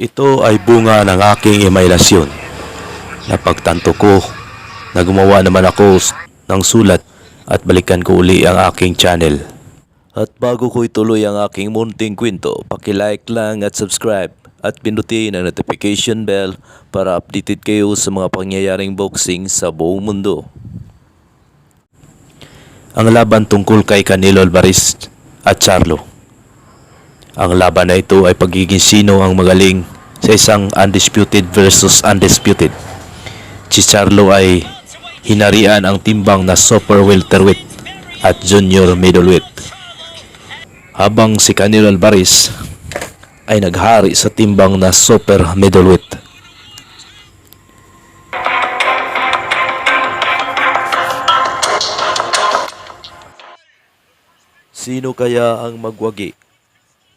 Ito ay bunga ng aking imahinasyon. Napagtanto ko na gumawa naman ako ng sulat at balikan ko uli ang aking channel. At bago ko ituloy ang aking munting kwento, pakilike lang at subscribe at pindutin ang notification bell para updated kayo sa mga pangyayaring boxing sa buong mundo. Ang laban tungkol kay Canelo Alvarez at Charlo. Ang laban na ito ay pagiging sino ang magaling sa isang undisputed versus undisputed. Si Charlo ay hinarian ang timbang na super welterweight at junior middleweight. Habang si Canelo Alvarez ay naghari sa timbang na super middleweight. Sino kaya ang magwagi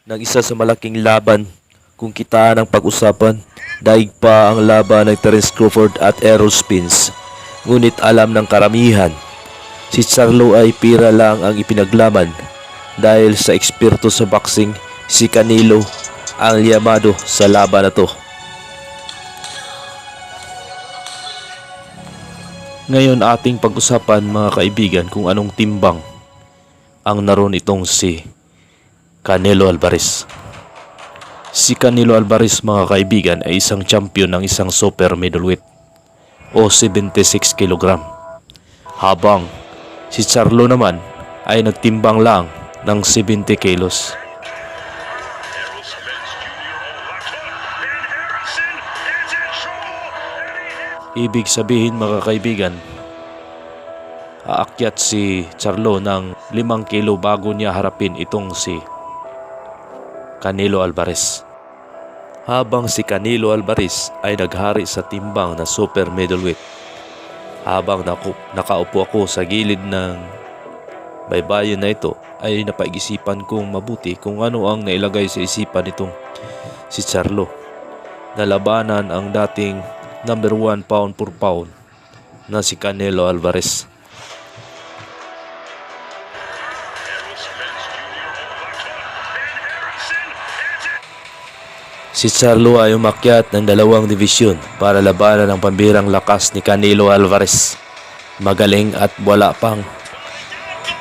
ng isa sa malaking laban kung kita ng pag-usapan. Daig pa ang laban ng Terence Crawford at Errol Spence ngunit alam ng karamihan si Charlo ay pira lang ang ipinaglaman dahil sa eksperto sa boxing si Canelo ang liyamado sa laban na to. Ngayon ating pag-usapan mga kaibigan kung anong timbang ang naroon itong si Canelo Alvarez. Si Canelo Alvarez mga kaibigan ay isang champion ng isang super middleweight o 76 kg. Habang si Charlo naman ay nagtimbang lang ng 70 kilos. Ibig sabihin mga kaibigan, aakyat si Charlo ng 5 kilo bago niya harapin itong si Canelo Alvarez. Habang si Canelo Alvarez ay naghari sa timbang na super middleweight. Habang naku, nakaupo ako sa gilid ng baybayin na ito ay napaisipan kong mabuti kung ano ang nailagay sa isipan nitong si Charlo. Nalabanan ang dating number 1 pound per pound na si Canelo Alvarez. Si Charlo ay umakyat ng dalawang divisyon para labanan ang pambirang lakas ni Canelo Alvarez. Magaling at wala pang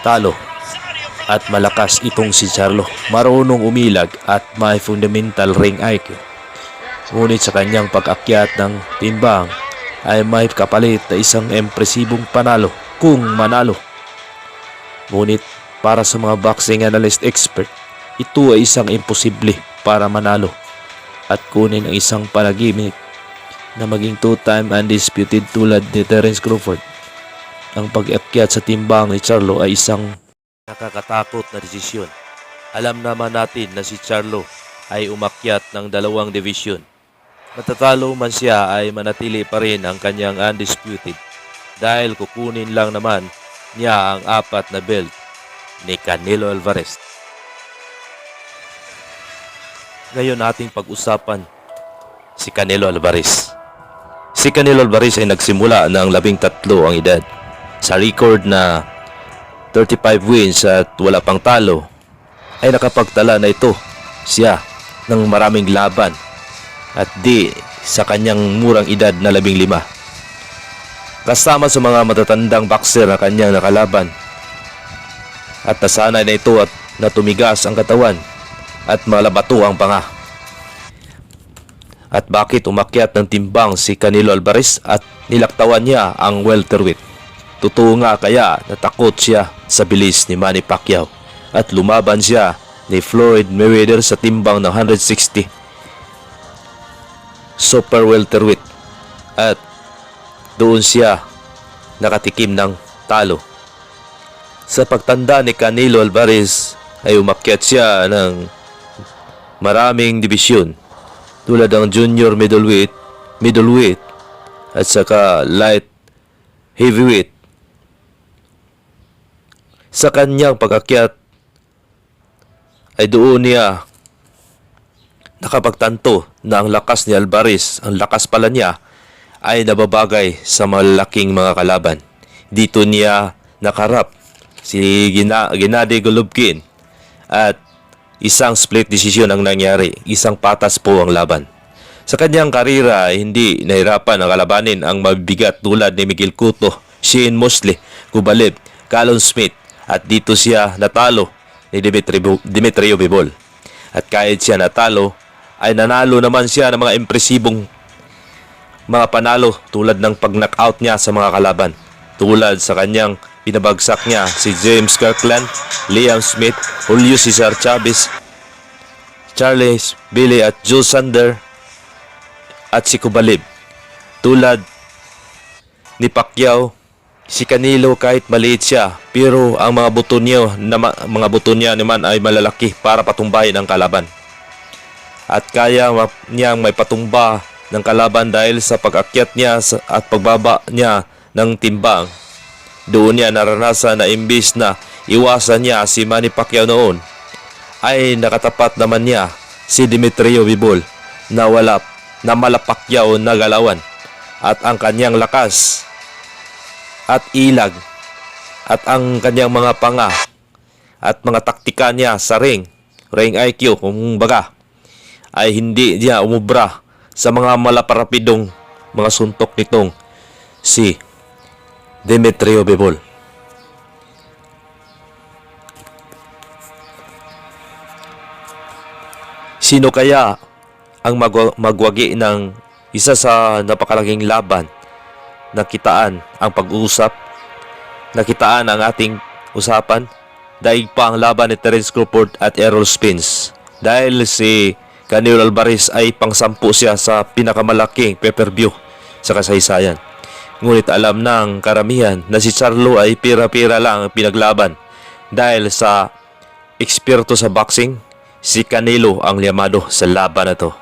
talo. At malakas itong si Charlo. Marunong umilag at may fundamental ring IQ. Ngunit sa kanyang pag-akyat ng timbang ay may kapalit na isang empresibong panalo kung manalo. Ngunit para sa mga boxing analyst expert, ito ay isang imposible para manalo at kunin ang isang panaginip na maging two-time undisputed tulad ni Terence Crawford. Ang pag-akyat sa timbang ni Charlo ay isang nakakatakot na desisyon. Alam naman natin na si Charlo ay umakyat ng dalawang divisyon. Matatalo man siya ay manatili pa rin ang kanyang undisputed dahil kukunin lang naman niya ang apat na belt ni Canelo Alvarez. Ngayon ating pag-usapan si Canelo Alvarez. Si Canelo Alvarez ay nagsimula ng labing tatlo ang edad. Sa record na 35 wins at wala pang talo, ay nakapagtala na ito siya ng maraming laban at di sa kanyang murang edad na labing lima. Kasama sa mga matatandang boxer na kanyang nakalaban at nasanay na ito at natumigas ang katawan at malabato ang panga. At bakit umakyat ng timbang si Canelo Alvarez at nilaktawan niya ang welterweight? Totoo nga kaya natakot siya sa bilis ni Manny Pacquiao at lumaban siya ni Floyd Mayweather sa timbang ng 160 super welterweight at doon siya nakatikim ng talo. Sa pagtanda ni Canelo Alvarez ay umakyat siya ng maraming dibisyon tulad ng junior middleweight, middleweight at saka light heavyweight. Sa kanyang pagakyat ay doon niya nakapagtanto na ang lakas ni Alvarez, ang lakas pala niya ay nababagay sa malalaking mga kalaban. Dito niya nakarap si Gina, Gennady Golovkin at isang split decision ang nangyari. Isang patas po ang laban. Sa kanyang karira hindi nahirapan na kalabanin ang mabibigat tulad ni Miguel Cotto, Shane Mosley, Kubalib, Callum Smith at dito siya natalo ni Dimitrio Bibol. At kahit siya natalo, ay nanalo naman siya ng mga impresibong mga panalo tulad ng pag-knockout niya sa mga kalaban. Tulad sa kanyang pinabagsak niya si James Kirkland, Liam Smith, Julio Cesar Chavez, Charles Billy at Jules Sander at si Kubalib. Tulad ni Pacquiao, si Canelo kahit maliit siya, pero ang mga buto niya, na, mga buto niya naman ay malalaki para patumbahin ang kalaban. At kaya niyang may patumba ng kalaban dahil sa pag-akyat niya at pagbaba niya ng timbang. Doon niya naranasan na imbis na iwasan niya si Manny Pacquiao noon, ay nakatapat naman niya si Demetrio Bibol na wala na malapakyaw na galawan. At ang kanyang lakas at ilag at ang kanyang mga panga at mga taktika niya sa ring, ring IQ kung baga, ay hindi niya umubra sa mga malaparapidong mga suntok nitong si Demetrio Bibol. Sino kaya ang magwa- magwagi ng isa sa napakalaking laban nakitaan ang pag-uusap nakitaan ang ating usapan? Daig pa ang laban ni Terence Crawford at Errol Spence. Dahil si Canelo Alvarez ay pangsampu siya sa pinakamalaking pay-per-view sa kasaysayan ngunit alam ng karamihan na si Charlo ay pira-pira lang ang pinaglaban. Dahil sa eksperto sa boxing si Canelo ang liyamado sa laban na to